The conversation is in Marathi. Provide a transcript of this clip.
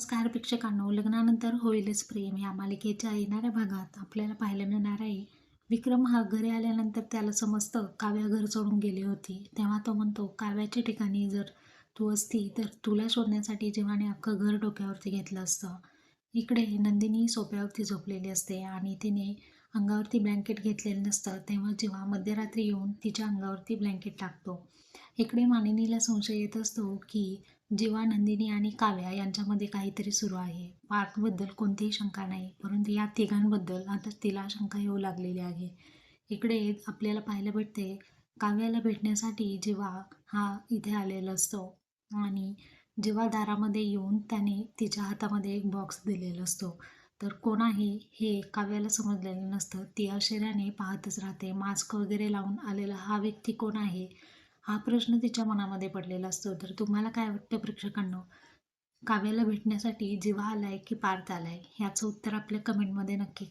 नमस्कार प्रेक्षकांनो. लग्नानंतर होईलच प्रेम या मालिकेच्या येणाऱ्या भागात आपल्याला पाहायला मिळणार आहे. विक्रम हा घरी आल्यानंतर त्याला समजतं काव्या घर सोडून गेली होती. तेव्हा तो म्हणतो काव्याच्या ठिकाणी जर तू असती तर तुला शोधण्यासाठी जेव्हाने अख्खं घर डोक्यावरती घेतलं असतं. इकडे नंदिनी सोप्यावरती झोपलेली असते आणि तिने अंगावरती ब्लँकेट घेतलेलं नसतं. तेव्हा जेव्हा मध्यरात्री येऊन तिच्या अंगावरती ब्लँकेट टाकतो. इकडे मानिनीला संशय येत असतो की जेव्हा नंदिनी आणि काव्या यांच्यामध्ये काहीतरी सुरू आहे. पार्थबद्दल कोणतीही शंका नाही परंतु या तिघांबद्दल आता तिला शंका येऊ लागलेली आहे. इकडे आपल्याला पाहायला भेटते काव्याला भेटण्यासाठी जेव्हा हा इथे आलेला असतो आणि जेव्हा दारामध्ये येऊन त्याने तिच्या हातामध्ये एक बॉक्स दिलेला असतो. तर कोण आहे हे काव्याला समजलेलं नसतं ती आश्चर्याने पाहतच राहते. मास्क वगैरे लावून आलेला हा व्यक्ती कोण आहे? हा प्रश्न तिच्या मनामध्ये पडलेला असतो. तर तुम्हाला काय वाटतं प्रेक्षकांनो? काव्याला भेटण्यासाठी जिवा आलाय की पार्थ आलाय? ह्याचं उत्तर आपल्या कमेंटमध्ये नक्की